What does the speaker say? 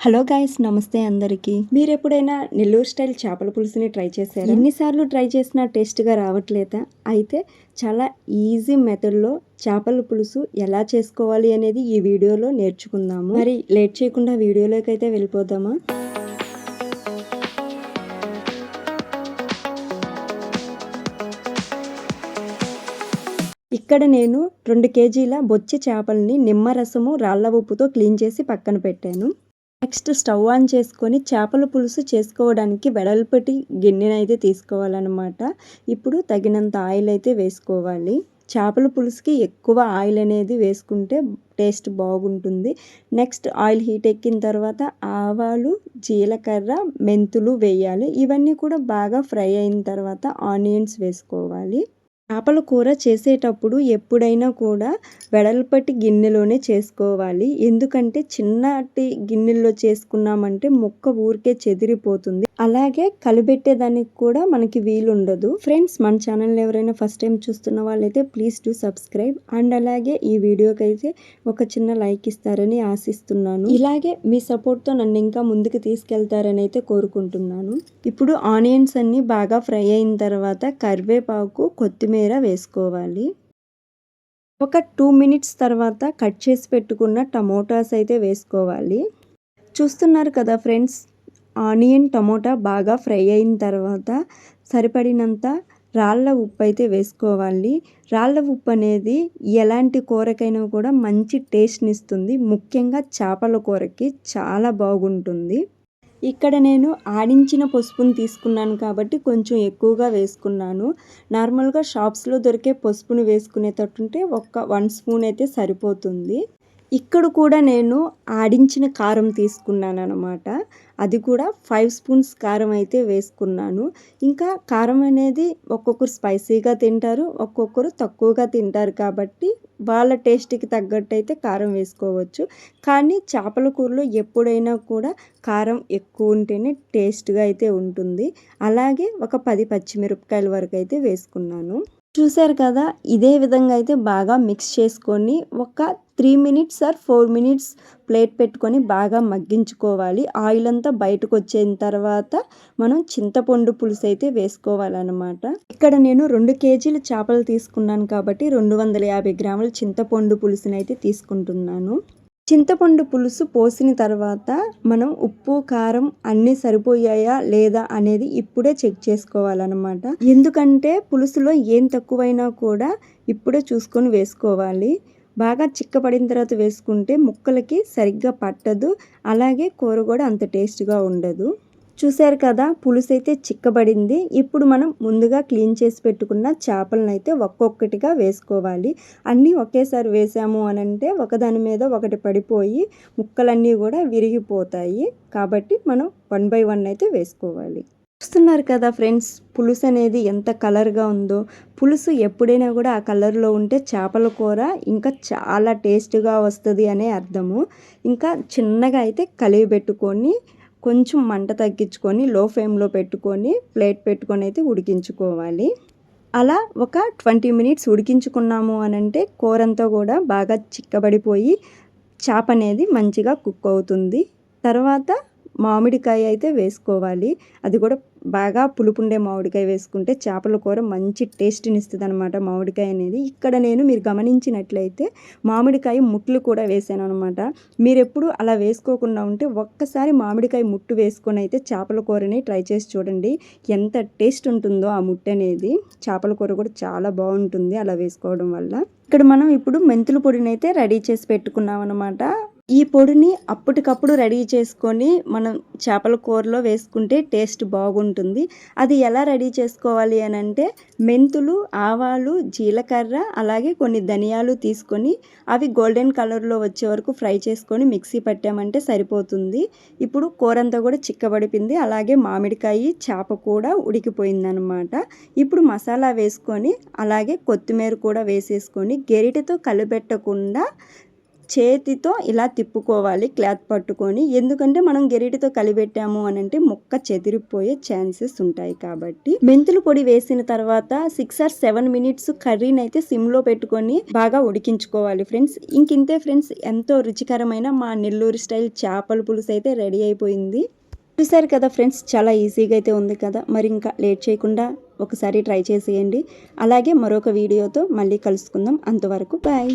Hello guys నమస్తే అందరికీ. మీరు ఎప్పుడైనా నెల్లూరు స్టైల్ చేపల పులుసుని ట్రై చేశారు? ఎన్నిసార్లు ట్రై చేసినా టేస్ట్గా రావట్లేదా? అయితే చాలా ఈజీ మెథడ్లో చేపల పులుసు ఎలా చేసుకోవాలి అనేది ఈ వీడియోలో నేర్చుకుందాము. మరి లేట్ చేయకుండా వీడియోలోకి అయితే వెళ్ళిపోదామా? ఇక్కడ నేను రెండు కేజీల బొచ్చి చేపల్ని నిమ్మరసము రాళ్ళ ఉప్పుతో క్లీన్ చేసి పక్కన పెట్టాను. నెక్స్ట్ స్టవ్ ఆన్ చేసుకొని చేపల పులుసు చేసుకోవడానికి వెడల్పటి గిన్నెనైతే తీసుకోవాలన్నమాట. ఇప్పుడు తగినంత ఆయిల్ అయితే వేసుకోవాలి. చేపల పులుసుకి ఎక్కువ ఆయిల్ అనేది వేసుకుంటే టేస్ట్ బాగుంటుంది. నెక్స్ట్ ఆయిల్ హీట్ ఎక్కిన తర్వాత ఆవాలు జీలకర్ర మెంతులు వేయాలి. ఇవన్నీ కూడా బాగా ఫ్రై అయిన తర్వాత ఆనియన్స్ వేసుకోవాలి. చేపల కూర చేసేటప్పుడు ఎప్పుడైనా కూడా వెడల్పటి గిన్నెలోనే చేసుకోవాలి. ఎందుకంటే చిన్నటి గిన్నెల్లో చేసుకున్నామంటే ముక్క ఊరికే చెదిరిపోతుంది. అలాగే కలిపెట్టేదానికి కూడా మనకి వీలు ఉండదు ఫ్రెండ్స్ మన ఛానల్ ఎవరైనా ఫస్ట్ టైం చూస్తున్న వాళ్ళైతే ప్లీజ్ టు సబ్స్క్రైబ్ అండ్ అలాగే ఈ వీడియోకి అయితే ఒక చిన్న లైక్ ఇస్తారని ఆశిస్తున్నాను. ఇలాగే మీ సపోర్ట్తో నన్ను ఇంకా ముందుకు తీసుకెళ్తారని అయితే కోరుకుంటున్నాను. ఇప్పుడు ఆనియన్స్ అన్ని బాగా ఫ్రై అయిన తర్వాత కరివేపాకు కొత్తిమీర వేసుకోవాలి. ఒక టూ మినిట్స్ తర్వాత కట్ చేసి పెట్టుకున్న టమోటాస్ అయితే వేసుకోవాలి. చూస్తున్నారు కదా ఫ్రెండ్స్ ఆనియన్ టమోటా బాగా ఫ్రై అయిన తర్వాత సరిపడినంత రాళ్ళ ఉప్పు అయితే వేసుకోవాలి. రాళ్ళ ఉప్పు అనేది ఎలాంటి కూరకైనా కూడా మంచి టేస్ట్ని ఇస్తుంది. ముఖ్యంగా చేపల కూరకి చాలా బాగుంటుంది. ఇక్కడ నేను ఆడించిన పసుపును తీసుకున్నాను కాబట్టి కొంచెం ఎక్కువగా వేసుకున్నాను. నార్మల్గా షాప్స్లో దొరికే పసుపును వేసుకునేటట్టుంటే ఒక్క వన్ స్పూన్ అయితే సరిపోతుంది. ఇక్కడ కూడా నేను ఆడించిన కారం తీసుకున్నాను అనమాట అది కూడా ఫైవ్ స్పూన్స్ కారం అయితే వేసుకున్నాను. ఇంకా కారం అనేది ఒక్కొక్కరు స్పైసీగా తింటారు ఒక్కొక్కరు తక్కువగా తింటారు కాబట్టి వాళ్ళ టేస్ట్కి తగ్గట్టు అయితే కారం వేసుకోవచ్చు. కానీ చేపల కూరలో ఎప్పుడైనా కూడా కారం ఎక్కువ ఉంటేనే టేస్ట్గా అయితే ఉంటుంది. అలాగే ఒక పది పచ్చిమిరపకాయల వరకు అయితే వేసుకున్నాను. చూసారు కదా ఇదే విధంగా అయితే బాగా మిక్స్ చేసుకొని ఒక three minutes or four minutes plate పెట్టుకొని బాగా మగ్గించుకోవాలి. ఆయిల్ అంతా బయటకు వచ్చిన తర్వాత మనం చింతపండు పులుసు అయితే వేసుకోవాలన్నమాట. ఇక్కడ నేను రెండు కేజీల చేపలు తీసుకున్నాను కాబట్టి రెండు వందల యాభై గ్రాముల చింతపండు పులుసునైతే తీసుకుంటున్నాను. చింతపండు పులుసు పోసిన తర్వాత మనం ఉప్పు కారం అన్నీ సరిపోయాయా లేదా అనేది ఇప్పుడే చెక్ చేసుకోవాలన్నమాట. ఎందుకంటే పులుసులో ఏం తక్కువైనా కూడా ఇప్పుడే చూసుకొని వేసుకోవాలి. బాగా చిక్కపడిన తర్వాత వేసుకుంటే ముక్కలకి సరిగ్గా పట్టదు. అలాగే కూర కూడా అంత టేస్ట్గా ఉండదు. చూశారు కదా పులుసు అయితే చిక్కబడింది. ఇప్పుడు మనం ముందుగా క్లీన్ చేసి పెట్టుకున్న చేపలను అయితే ఒక్కొక్కటిగా వేసుకోవాలి. అన్నీ ఒకేసారి వేసాము అని అంటే ఒకదాని మీద ఒకటి పడిపోయి ముక్కలన్నీ కూడా విరిగిపోతాయి. కాబట్టి మనం వన్ బై వన్ అయితే వేసుకోవాలి. చూస్తున్నారు కదా ఫ్రెండ్స్ పులుసు అనేది ఎంత కలర్గా ఉందో. పులుసు ఎప్పుడైనా కూడా ఆ కలర్లో ఉంటే చేపల కూర ఇంకా చాలా టేస్ట్గా వస్తుంది అనే అర్థము. ఇంకా చిన్నగా అయితే కలిగి పెట్టుకొని కొంచెం మంట తగ్గించుకొని లో ఫ్లేమ్లో పెట్టుకొని ప్లేట్ పెట్టుకొని అయితే ఉడికించుకోవాలి. అలా ఒక ట్వంటీ మినిట్స్ ఉడికించుకున్నాము అని అంటే కూడా బాగా చిక్కబడిపోయి చేప అనేది మంచిగా కుక్ అవుతుంది. తర్వాత మామిడికాయ అయితే వేసుకోవాలి. అది కూడా బాగా పులుపుండే మామిడికాయ వేసుకుంటే చేపల కూర మంచి టేస్ట్ని ఇస్తుంది అనమాట మామిడికాయ అనేది. ఇక్కడ నేను మీరు గమనించినట్లయితే మామిడికాయ ముట్లు కూడా వేసాను అనమాట మీరు ఎప్పుడు అలా వేసుకోకుండా ఉంటే ఒక్కసారి మామిడికాయ ముట్టు వేసుకొని అయితే చేపల కూరని ట్రై చేసి చూడండి. ఎంత టేస్ట్ ఉంటుందో ఆ ముట్టు అనేది. చేపల కూర కూడా చాలా బాగుంటుంది అలా వేసుకోవడం వల్ల. ఇక్కడ మనం ఇప్పుడు మెంతుల పొడిని అయితే రెడీ చేసి పెట్టుకున్నాం అనమాట ఈ పొడిని అప్పటికప్పుడు రెడీ చేసుకొని మనం చేపల కూరలో వేసుకుంటే టేస్ట్ బాగుంటుంది. అది ఎలా రెడీ చేసుకోవాలి అని అంటే మెంతులు ఆవాలు జీలకర్ర అలాగే కొన్ని ధనియాలు తీసుకొని అవి గోల్డెన్ కలర్లో వచ్చే వరకు ఫ్రై చేసుకొని మిక్సీ పట్టామంటే సరిపోతుంది. ఇప్పుడు కూర అంతా కూడా చిక్కబడిపోయింది. అలాగే మామిడికాయ చేప కూడా ఉడికిపోయిందనమాట ఇప్పుడు మసాలా వేసుకొని అలాగే కొత్తిమీర కూడా వేసేసుకొని గెరిటతో కలిపెట్టకుండా చేతితో ఇలా తిప్పుకోవాలి క్లాత్ పట్టుకొని. ఎందుకంటే మనం గెరిటితో కలిపెట్టాము అని అంటే మొక్క చెదిరిపోయే ఛాన్సెస్ ఉంటాయి కాబట్టి. మెంతులు పొడి వేసిన తర్వాత సిక్స్ ఆర్ సెవెన్ మినిట్స్ కర్రీని అయితే సిమ్లో పెట్టుకొని బాగా ఉడికించుకోవాలి ఫ్రెండ్స్. ఇంకింతే ఫ్రెండ్స్ ఎంతో రుచికరమైన మా నెల్లూరు స్టైల్ చేపల పులుసు అయితే రెడీ అయిపోయింది. చూసారు కదా ఫ్రెండ్స్ చాలా ఈజీగా అయితే ఉంది కదా. మరి ఇంకా లేట్ చేయకుండా ఒకసారి ట్రై చేసేయండి. అలాగే మరొక వీడియోతో మళ్ళీ కలుసుకుందాం. అంతవరకు బాయ్.